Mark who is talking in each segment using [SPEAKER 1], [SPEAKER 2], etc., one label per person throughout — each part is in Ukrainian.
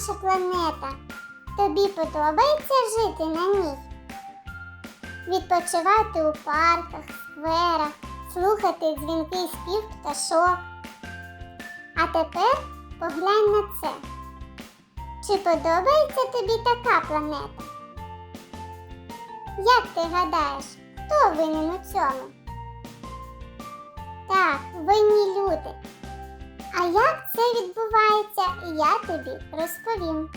[SPEAKER 1] наша планета. Тобі подобається жити на ній? Відпочивати у парках, скверах, слухати дзвінкий спів пташок. А тепер поглянь на це. Чи подобається тобі така планета? Як ти гадаєш, хто винен у цьому? Так, винні люди. А як це відбувається, я тобі розповім.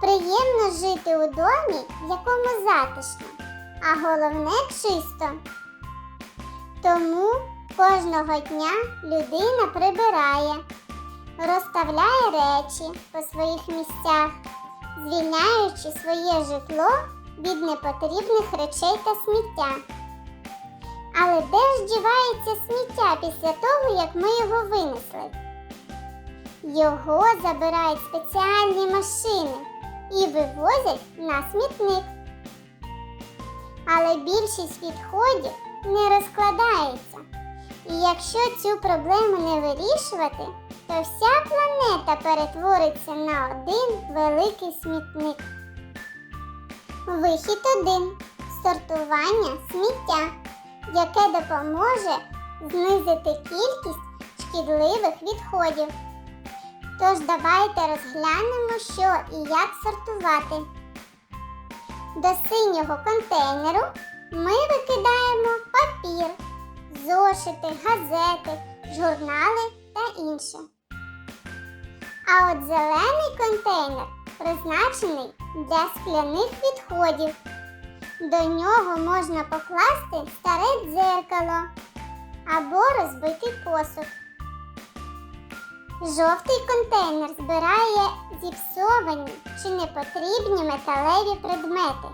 [SPEAKER 1] Приємно жити у домі, в якому затишно, а головне чисто. Тому кожного дня людина прибирає, розставляє речі по своїх місцях, звільняючи своє житло від непотрібних речей та сміття. Але де ж дівається сміття після того, як ми його винесли? Його забирають спеціальні машини і вивозять на смітник. Але більшість відходів не розкладається. І якщо цю проблему не вирішувати, то вся планета перетвориться на один великий смітник. Вихід один сортування сміття, яке допоможе знизити кількість шкідливих відходів. Тож давайте розглянемо, що і як сортувати. До синього контейнеру ми викидаємо папір, зошити, газети, журнали та інше. А от зелений контейнер призначений для скляних відходів. До нього можна покласти старе дзеркало або розбитий посуд. Жовтий контейнер збирає зіпсовані чи непотрібні металеві предмети.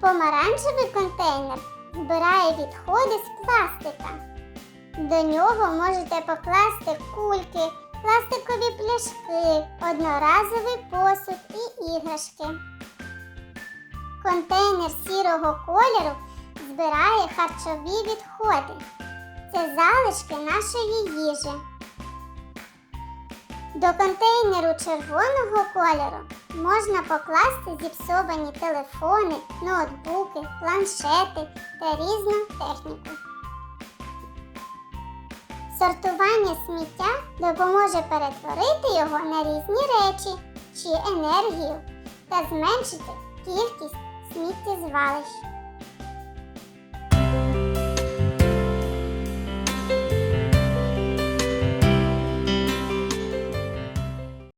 [SPEAKER 1] Помаранчевий контейнер збирає відходи з пластика. До нього можете покласти кульки, пластикові пляшки, одноразовий посуд і іграшки. Контейнер сірого кольору збирає харчові відходи. Це залишки нашої їжі. До контейнеру червоного кольору можна покласти зіпсовані телефони, ноутбуки, планшети та різну техніку. Сортування сміття допоможе перетворити його на різні речі чи енергію та зменшити кількість сміттєзвалищ.